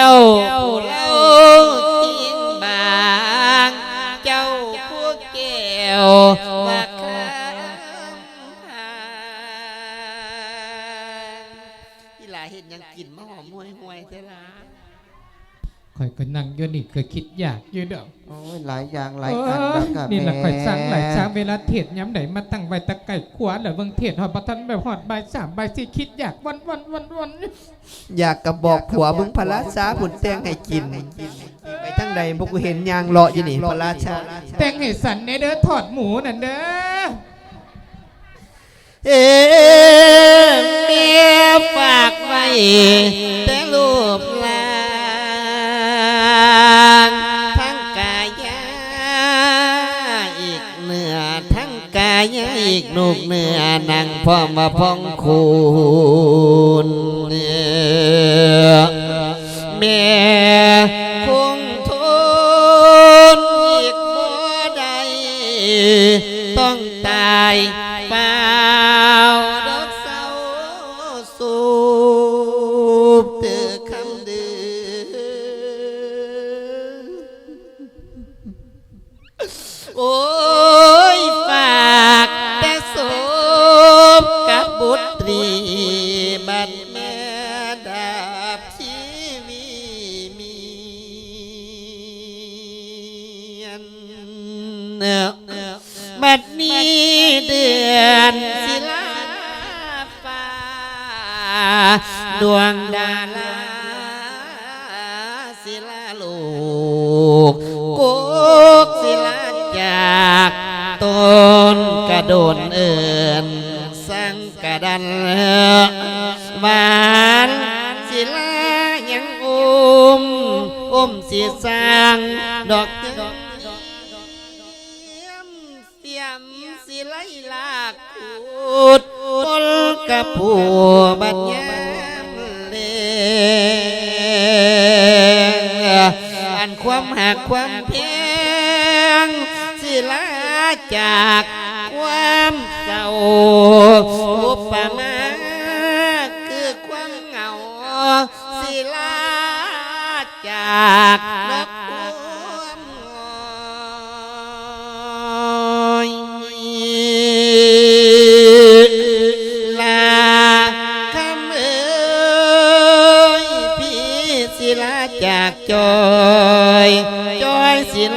châu phù lâu tiên bạc châu phú kiều và khám hà là hiện nhân kìm mà họ môi hoài thế là ข่อยก็นั่งอยู่นี่ก็คิดอยากอยู่เด้อโอ้ยหลายอย่างหลายเออันอแล้วก็นี่แหละแม่ข่อยสั่งหลายช้าเวลาเทศย้ำไหนมาตั้งใบตะไก่ขวาแล้วเบิ่งเทศหอดประทันแบบหอดใบายสามใบายสี่คิดอยากวันวันวันวันอยากกระบอกผัวมึงพระราชาผุนแตงให้กิน ไปทั้งใดพวกกูเห็นยางเลาะอยู่นี่พระราชาแต่งให้สันในเด้อถอดหมูนั่นเด้อเอ๊ายาอีกนุกเนือนังพร้อมาพ้องคูณเมียคงทนอีกบ่ได้ต้องตายเปล่าดอกเศร้าสูบเตือคำเดือโอ้ บัดนี้เดือนศิลาฟ้าดวงดาราศิลาลูกกุกศิลาจากต้นกระโดนเอินสังกระดันหวานศิลายังอุ้มอุ้มสีสร้างดอกเตรียมเสี ยมสิไลลากขุดกลกระปูบัดยามเลอันความหักความเพียงสิลาจากความเศร้าอุปมาคือความเหงาสิลาจาก จอย จอยสิล